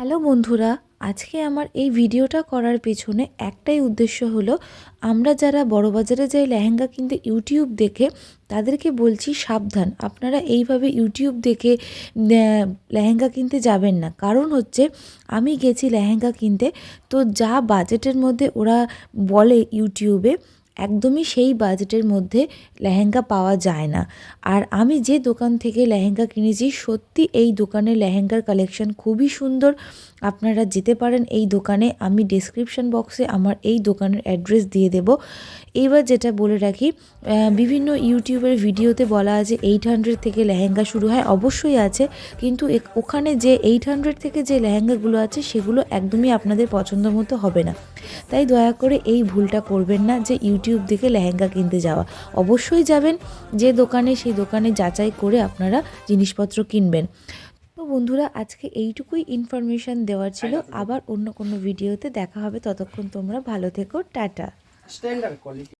Hello বন্ধুরা, আজকে আমার এই ভিডিওটা করার পেছনে একটাই উদ্দেশ্য হলো, আমরা যারা বড়বাজারে যাই লেহেঙ্গা কিনতে ইউটিউব দেখে, তাদেরকে বলছি সাবধান। আপনারা এইভাবে ইউটিউব দেখে লেহেঙ্গা কিনতে যাবেন না। কারণ হচ্ছে, আমি গেছি লেহেঙ্গা কিনতে, তো যা বাজেটের মধ্যে ওরা বলে ইউটিউবে একদমই সেই বাজেটের মধ্যে লেহেঙ্গা পাওয়া যায় না। আর আমি যে দোকান থেকে লেহেঙ্গা কিনেছি, সত্যি এই দোকানের লেহেঙ্গার কালেকশন খুবই সুন্দর। আপনারা যেতে পারেন এই দোকানে, আমি ডেসক্রিপশন বক্সে আমার এই দোকানের অ্যাড্রেস দিয়ে দেব। এইবার যেটা বলে রাখি বিভিন্ন ইউটিউবের ভিডিওতে বলা আছে এইট হান্ড্রেড থেকে লেহেঙ্গা শুরু হয়, অবশ্যই আছে। কিন্তু ওখানে যে এইট হান্ড্রেড থেকে যে লেহেঙ্গাগুলো আছে, সেগুলো একদমই আপনাদের পছন্দ মতো হবে না। তাই দয়া করে এই ভুলটা করবেন না যে ইউটিউব দেখে লেহেঙ্গা কিনতে যাওয়া। অবশ্যই যাবেন যে দোকানে সেই দোকানে যাচাই করে আপনারা জিনিসপত্র কিনবেন। তো বন্ধুরা আজকে এইটুকুই ইনফরমেশান দেওয়ার ছিল। আবার অন্য কোনো ভিডিওতে দেখা হবে। ততক্ষণ তোমরা ভালো থেকো। টাটা। Standard quality